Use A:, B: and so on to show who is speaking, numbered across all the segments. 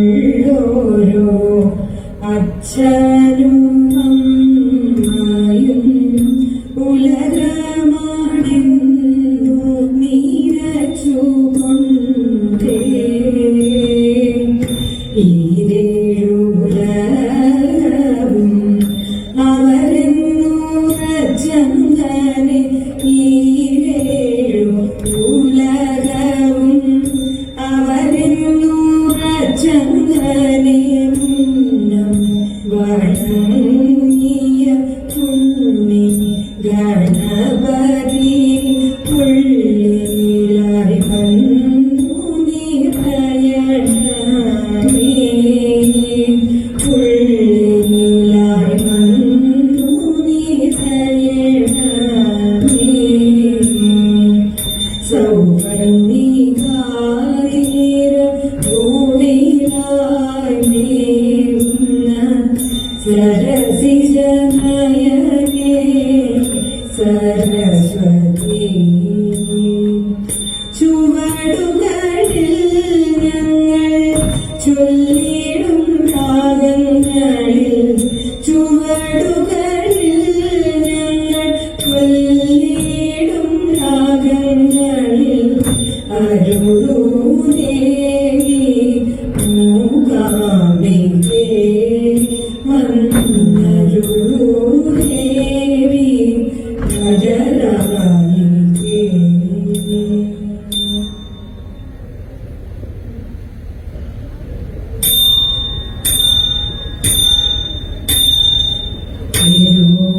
A: അരികിലായുള്ളോരോ അച്ഛനും അമ്മയും ഉലകമാണെന്നു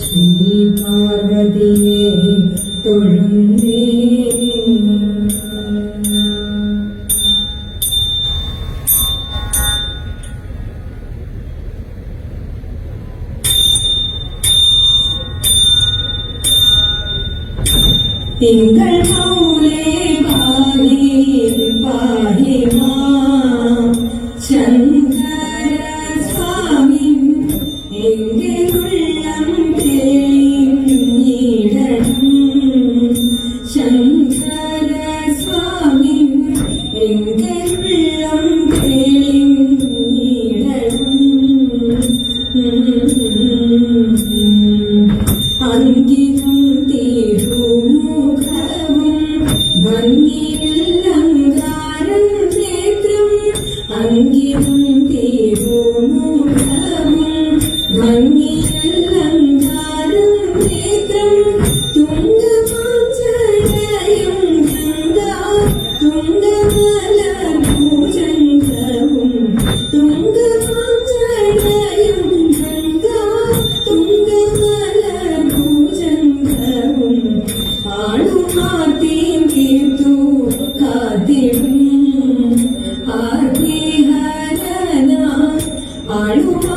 A: ஸ்ரீ பார்வதியே தொழுந்தே திங்கள் போலே பாகி பாகி மா ശങ്കര സ്വാമി 而你。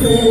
A: Christmas.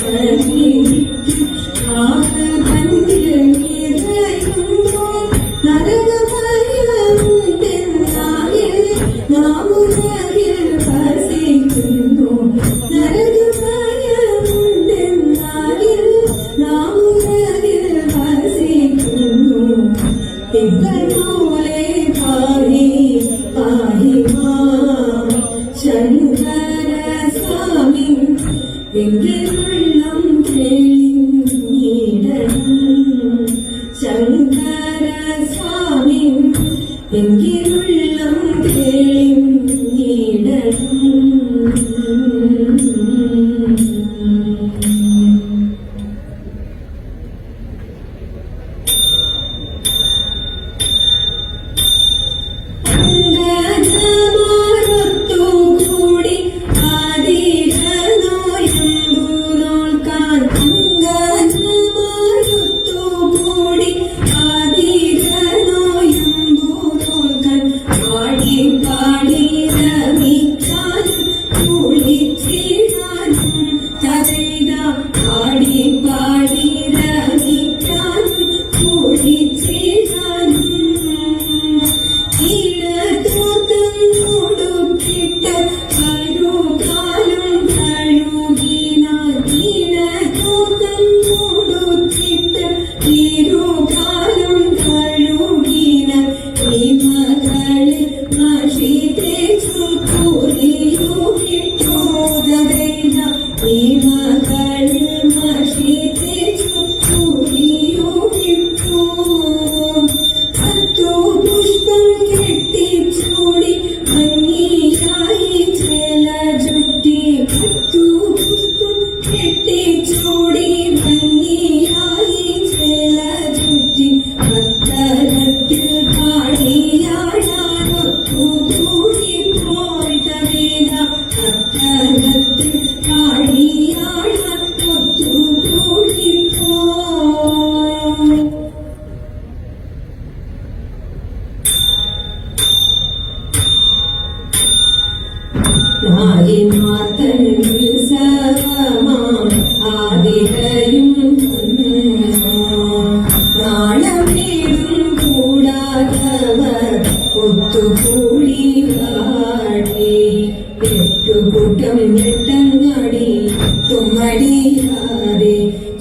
A: for you. ശങ്കര സ്വാമി എങ്കിലുള്ളം കേളിം കൂട്ടം ഞെട്ടങ്ങാടി തുമ്മടിയാതെ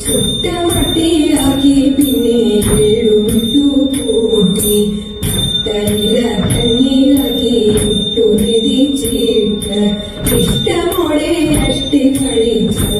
A: ചുട്ടമട്ടിയാക്കി പിന്നെ ഏഴുമിട്ടു കൂട്ടി തന്നിലാക്കി ഇട്ടു നിധിച്ചേ ഇഷ്ടമോടെ നഷ്ടി കളിച്ചു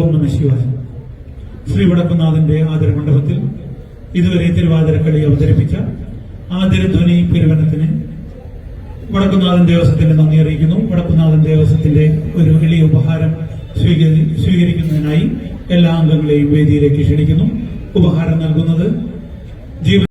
B: ഓം നമ ശ്രീ വടക്കുനാഥന്റെ ആദര മണ്ഡപത്തിൽ ഇതുവരെ തിരുവാതിരക്കളി അവതരിപ്പിച്ച ആദരധ്വനി പെരുവനത്തിന് വടക്കുനാഥൻ ദേവസ്വത്തിന്റെ നന്ദി അറിയിക്കുന്നു. വടക്കുനാഥൻ ദേവസ്വത്തിന്റെ ഒരു വലിയ ഉപഹാരം സ്വീകരിക്കുന്നതിനായി എല്ലാ അംഗങ്ങളെയും വേദിയിലേക്ക് ക്ഷണിക്കുന്നു. ഉപഹാരം നൽകുന്നത് ജീവൻ